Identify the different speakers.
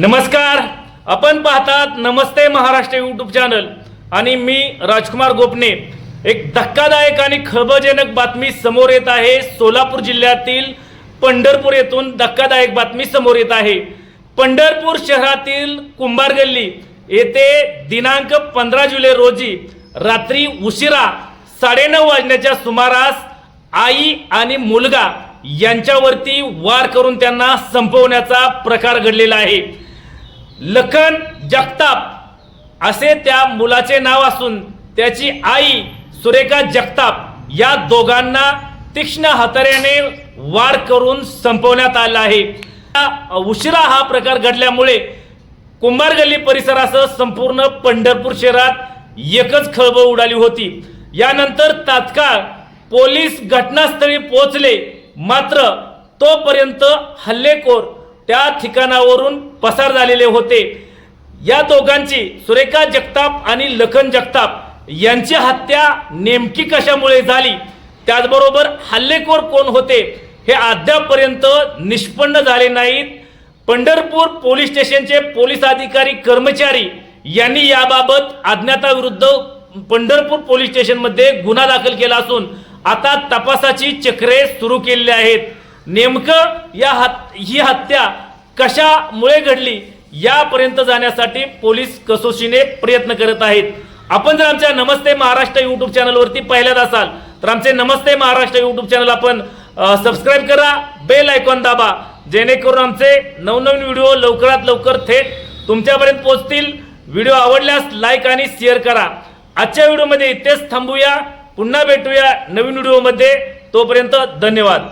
Speaker 1: नमस्कार. आपण पाहतात नमस्ते महाराष्ट्र यूट्यूब चॅनल आणि मी राजकुमार गोपने. एक धक्कादायक आणि खळबळजनक बातमी समोर येत आहे. सोलापूर जिल्ह्यातील पंढरपूर येथून धक्कादायक बातमी समोर येत आहे. पंढरपूर शहरातील कुंभार गल्ली येथे दिनांक पंधरा जुलै रोजी रात्री उशिरा साडेनऊ वाजण्याच्या सुमारास आई आणि मुलगा यांच्यावरती वार करून त्यांना संपवण्याचा प्रकार घडलेला आहे. लखन जगताप असे त्या मुलाचे नाव असून त्याची आई सुरेखा जगताप या दोघांना तीक्ष्ण हाताऱ्याने वार करून संपवण्यात आला आहे. उशिरा हा प्रकार घडल्यामुळे कुंभार गल्ली परिसरासह संपूर्ण पंढरपूर शहरात एकच खळबळ उडाली होती. यानंतर तात्काळ पोलीस घटनास्थळी पोहोचले. मात्र तोपर्यंत हल्लेखोर त्या ठिकाणावरून पसार झालेले होते. या दोघांची सुरेखा जगताप आणि लखन जगताप यांची हत्या नेमकी कशामुळे झाली? त्याचबरोबर हल्लेखोर कोण होते? हे अद्यापपर्यंत निष्पन्न झाले नाहीत. पंढरपूर पोलीस स्टेशनचे पोलीस अधिकारी कर्मचारी यांनी याबाबत अज्ञाताविरुद्ध पंढरपूर पोलीस स्टेशनमध्ये गुन्हा दाखल केला असून आता तपासाची चक्रे सुरू केलेली आहेत. नेमकं या हत ही हत्या कशामुळे घडली यापर्यंत जाण्यासाठी पोलीस कसोशीने प्रयत्न करत आहेत. आपण जर आमच्या नमस्ते महाराष्ट्र यूट्यूब चॅनलवरती पहिल्याच असाल तर आमचे नमस्ते महाराष्ट्र यूट्यूब चॅनल आपण सबस्क्राईब करा बेल आयकॉन दाबा जेणेकरून आमचे नवनवीन व्हिडिओ लवकरात लवकर थेट तुमच्यापर्यंत पोहोचतील. व्हिडिओ आवडल्यास लाईक आणि शेअर करा. आजच्या व्हिडिओमध्ये इथेच थांबूया. पुन्हा भेटूया नवीन व्हिडिओमध्ये तोपर्यंत धन्यवाद.